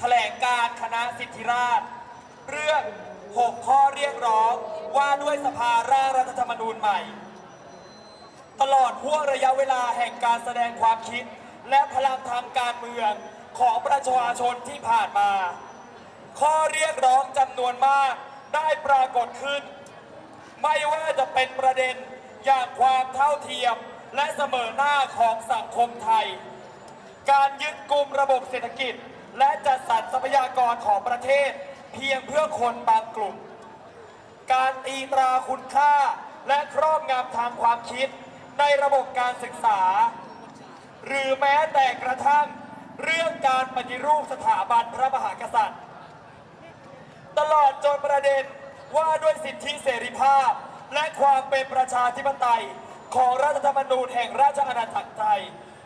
แถลงการคณะสิทธิราช เรื่อง 6 ข้อเรียกร้องว่าด้วยสภาร่างรัฐธรรมนูญใหม่ ตลอดห่วงระยะเวลาแห่งการแสดงความคิด และพลังทางการเมืองของประชาชนที่ผ่านมา ข้อเรียกร้องจำนวนมากได้ปรากฏขึ้น ไม่ว่าจะเป็นประเด็นอย่างความเท่าเทียมและเสมอหน้าของสังคมไทย การยึดกลุ่มระบบเศรษฐกิจ และจัดสรรทรัพยากรของประเทศ เพียงเพื่อคนบางกลุ่ม การตีตราคุณค่าและครอบงำทางความคิดในระบบการศึกษา หรือแม้แต่กระทั่งเรื่องการปฏิรูปสถาบันพระมหากษัตริย์ ตลอดจนประเด็นว่าด้วยสิทธิเสรีภาพ และความเป็นประชาธิปไตยของรัฐธรรมนูญแห่งราชอาณาจักรไทย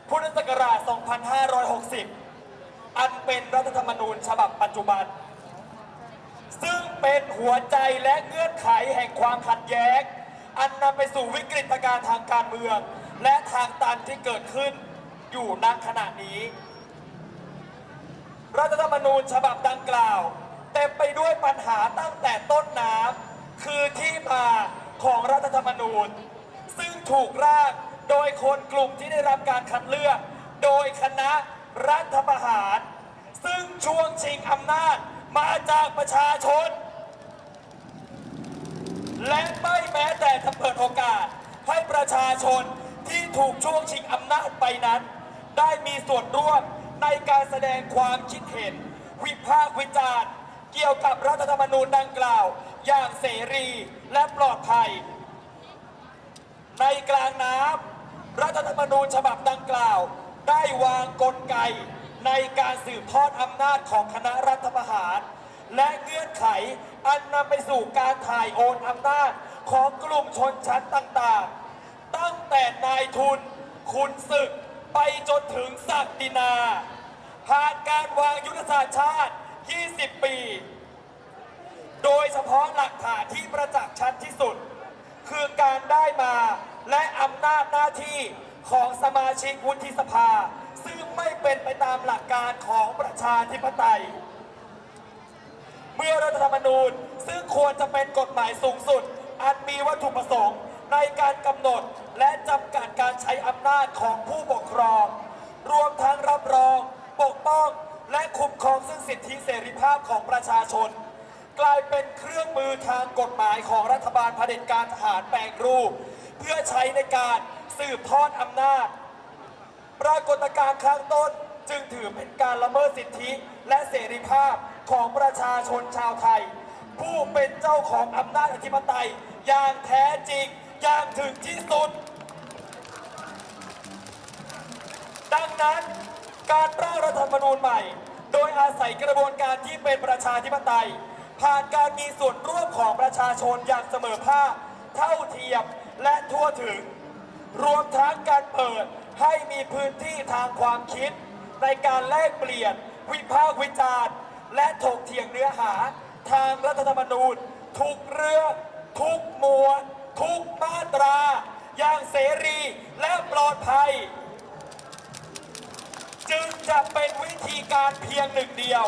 พุทธศักราช 2560 อันเป็นรัฐธรรมนูญฉบับปัจจุบัน ซึ่งเป็นหัวใจและเงื่อนไขแห่งความขัดแย้ง อันนำไปสู่วิกฤตการณ์ทางการเมือง และทางตันที่เกิดขึ้นอยู่ณขณะนี้ รัฐธรรมนูญฉบับดังกล่าวเต็มไปด้วยปัญหาตั้งแต่ต้นน้ำคือที่มาของรัฐธรรมนูญ ซึ่งถูกร่างโดยคนกลุ่มที่ได้รับการคัดเลือก โดยคณะ รัฐประหาร ซึ่งช่วงชิงอำนาจมาจากประชาชน และไม่แม้แต่จะเปิดโอกาสให้ประชาชนที่ถูกช่วงชิงอำนาจไปนั้น ได้มีส่วนร่วมในการแสดงความคิดเห็น วิพากษ์วิจารณ์ เกี่ยวกับรัฐธรรมนูญดังกล่าว อย่างเสรีและปลอดภัย ในกลางน้ำรัฐธรรมนูญฉบับดังกล่าว ได้วางกลไกในการสืบทอดอำนาจของคณะรัฐประหาร และเงื่อนไขอันนำไปสู่การถ่ายโอนอำนาจของกลุ่มชนชั้นต่างๆ ตั้งแต่นายทุน คุณศึกไปจนถึงศักดินา ผ่านการวางยุทธศาสตร์ชาติ 20 ปี โดยเฉพาะหลักฐานที่ประจักษ์ชัดที่สุด คือการได้มาและอำนาจหน้าที่ ของสมาชิกวุฒิสภา ซึ่งไม่เป็นไปตามหลักการของประชาธิปไตย เมื่อรัฐธรรมนูญซึ่งควรจะเป็นกฎหมายสูงสุด อันมีวัตถุประสงค์ในการกำหนดและจำกัดการใช้อำนาจของผู้ปกครอง รวมทั้งรับรอง ปกป้อง และคุ้มครองซึ่งสิทธิเสรีภาพของประชาชน กลายเป็นเครื่องมือทางกฎหมายของรัฐบาลเผด็จการทหารแปลงรูป เพื่อใช้ในการ สืบทอดอำนาจ ปรากฏการณ์ข้งต้นจึงถือเป็นการละเมิดสิทธิและเสรีภาพของประชาชนชาวไทย ผู้เป็นเจ้าของอำนาจอธิปไตยอย่างแท้จริงอย่างถึงที่สุด ดังนั้นการร่างรัฐธรรมนูญใหม่ โดยอาศัยกระบวนการที่เป็นประชาธิปไตย ผ่านการมีส่วนร่วมของประชาชนอย่างเสมอภาคเท่าเทียมและทั่วถึง รวมทั้งการเปิดให้มีพื้นที่ทางความคิด ในการแลกเปลี่ยน วิพากษ์วิจารณ์ และถกเถียงเนื้อหา ทางรัฐธรรมนูญ ทุกเรื่อง ทุกหมวด ทุกมาตรา อย่างเสรีและปลอดภัย จึงจะเป็นวิธีการเพียงหนึ่งเดียว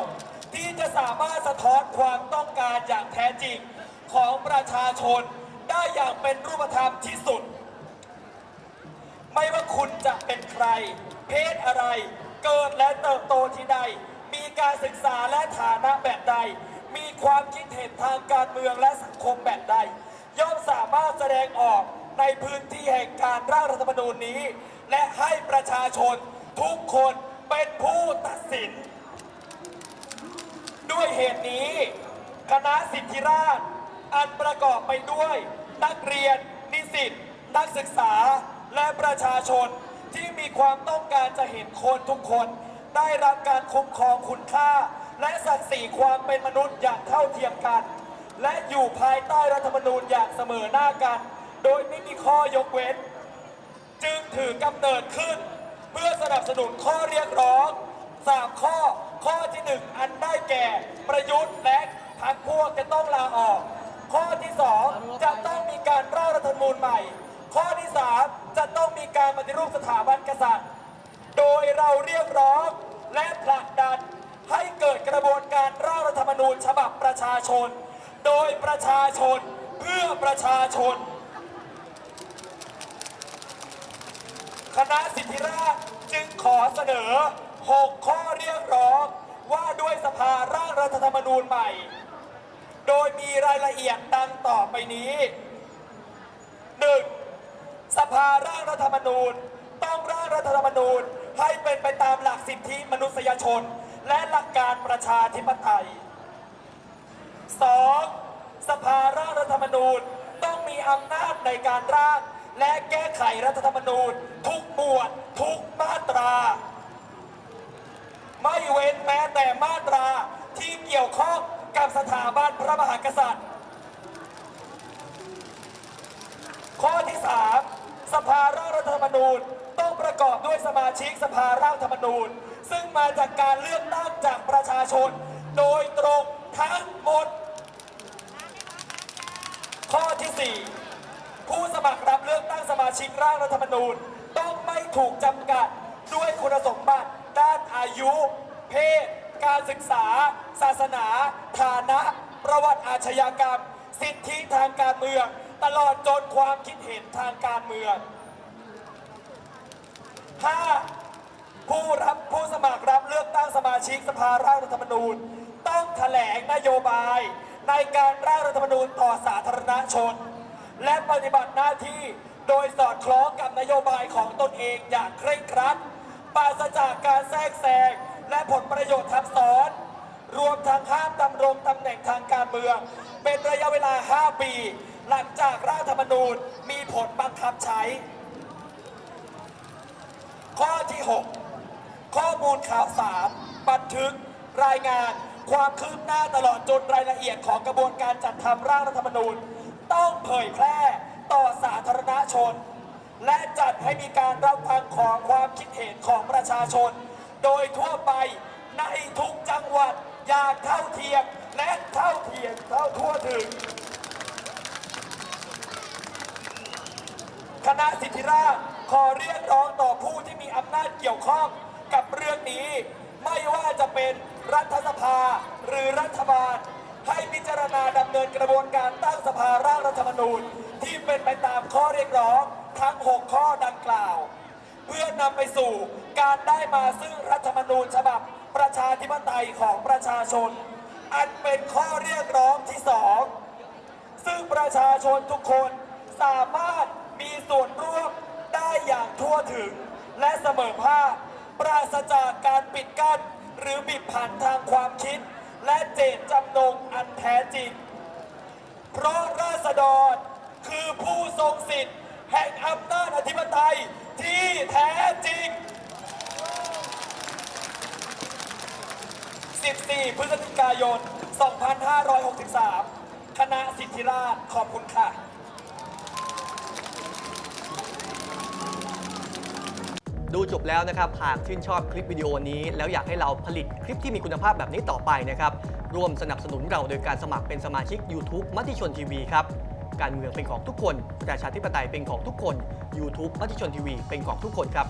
ที่จะสามารถสะท้อนความต้องการอย่างแท้จริงของประชาชนได้อย่างเป็นรูปธรรมที่สุด ไม่ว่าคุณจะเป็นใคร เพศอะไร เกิดและเติบโตที่ใด มีการศึกษาและฐานะแบบใด มีความคิดเห็นทางการเมืองและสังคมแบบใด ย่อมสามารถแสดงออกในพื้นที่แห่งการร่างรัฐธรรมนูญนี้ และให้ประชาชนทุกคนเป็นผู้ตัดสิน ด้วยเหตุนี้ คณะสิทธิราช อันประกอบไปด้วย นักเรียน นิสิต นักศึกษา และประชาชนที่มีความต้องการจะเห็นคนทุกคน ได้รับการคุ้มครองคุณค่า และศักดิ์ศรีความเป็นมนุษย์อย่างเท่าเทียมกัน และอยู่ภายใต้รัฐธรรมนูญอย่างเสมอหน้ากัน โดยไม่มีข้อยกเว้น จึงถือกำเนิดขึ้น เพื่อสนับสนุนข้อเรียกร้อง3ข้อข้อที่1อันได้แก่ประยุทธ์และพรรคพวกจะต้องลาออก ข้อที่2จะต้องมีการร่างรัฐธรรมนูญใหม่ ข้อที่ 3 จะต้องมีการปฏิรูปสถาบันกษัตริย์ โดยเราเรียกร้องและผลักดันให้เกิดกระบวนการร่างรัฐธรรมนูญฉบับประชาชน โดยประชาชนเพื่อประชาชน คณะสิทธิราชจึงขอเสนอ 6 ข้อเรียกร้องว่าด้วยสภาร่างรัฐธรรมนูญใหม่ โดยมีรายละเอียดดังต่อไปนี้ 1. สภาร่างรัฐธรรมนูญ ต้องร่างรัฐธรรมนูญให้เป็นไปตามหลักสิทธิมนุษยชน และหลักการประชาธิปไตย 2. สภาร่างรัฐธรรมนูญต้องมีอำนาจในการร่างและแก้ไขรัฐธรรมนูญ ทุกหมวดทุกมาตรา ไม่เว้นแม้แต่มาตราที่เกี่ยวข้องกับสถาบันพระมหากษัตริย์ ข้อที่ 3 สภาร่างรัฐธรรมนูญ ต้องประกอบด้วยสมาชิกสภาร่างธรรมนูญ ซึ่งมาจากการเลือกตั้งจากประชาชน โดยตรงทั้งหมด ข้อที่ 4 ผู้สมัครรับเลือกตั้งสมาชิกร่างรัฐธรรมนูญ ต้องไม่ถูกจำกัดด้วยคุณสมบัติด้านอายุ เพศ การศึกษา ศาสนา ฐานะ ประวัติอาชญากรรม สิทธิทางการเมือง ตลอดจนความคิดเห็นทางการเมือง 5. ผู้รับผู้สมัครรับเลือกตั้งสมาชิกสภาร่างรัฐธรรมนูญ ต้องแถลงนโยบาย ในการร่างรัฐธรรมนูญต่อสาธารณชน และปฏิบัติหน้าที่โดยสอดคล้องกับนโยบายของตนเองอย่างเคร่งครัดปราศจากการแทรกแซงและผลประโยชน์ทับซ้อน วมทั้งห้ามดำรงตำแหน่งทางการเมือง เป็นระยะเวลา 5 ปี หลังจากร่างธรรมนูญมีผลบังคับใช้ ข้อที่ 6 ข้อมูลข่าวสารบันทึกรายงานความคืบหน้าตลอดจนรายละเอียดของกระบวนการจัดทำร่างรัฐธรรมนูญ ต้องเผยแพร่ต่อสาธารณชน และจัดให้มีการรับฟังของความคิดเห็นของประชาชน โดยทั่วไปในทุกจังหวัด อย่างเท่าเทียมและเท่าเทียมเท่าทั่วถึง คณะสิทธิราชขอเรียกร้องต่อผู้ที่มีอำนาจเกี่ยวข้องกับเรื่องนี้ ไม่ว่าจะเป็นรัฐสภาหรือรัฐบาล ให้พิจารณาดำเนินกระบวนการตั้งสภาร่างรัฐธรรมนูญ ที่เป็นไปตามข้อเรียกร้องทั้ง 6 ข้อดังกล่าว เพื่อนำไปสู่การได้มาซึ่งรัฐธรรมนูญฉบับ ประชาธิปไตยของประชาชน อันเป็นข้อเรียกร้องที่สองซึ่งประชาชนทุกคนสามารถมีส่วนร่วมได้อย่างทั่วถึง และเสมอภาคปราศจากการปิดกั้น หรือบีบผันทางความคิด และเจตจำนงอันแท้จริง เพราะราษฎรคือผู้ทรงสิทธิ์ แห่งอำนาจอธิปไตยที่แท้จริง 14 พฤศจิกายน 2563 คณะสิทธิราช ขอบคุณค่ะดูจบแล้วนะครับ หากชื่นชอบคลิปวิดีโอนี้ แล้วอยากให้เราผลิตคลิปที่มีคุณภาพแบบนี้ต่อไปนะครับ ร่วมสนับสนุนเราโดยการสมัครเป็นสมาชิก YouTube มติชนทีวีครับ การเมืองเป็นของทุกคน ประชาธิปไตยเป็นของทุกคน YouTube มติชนทีวีเป็นของทุกคนครับ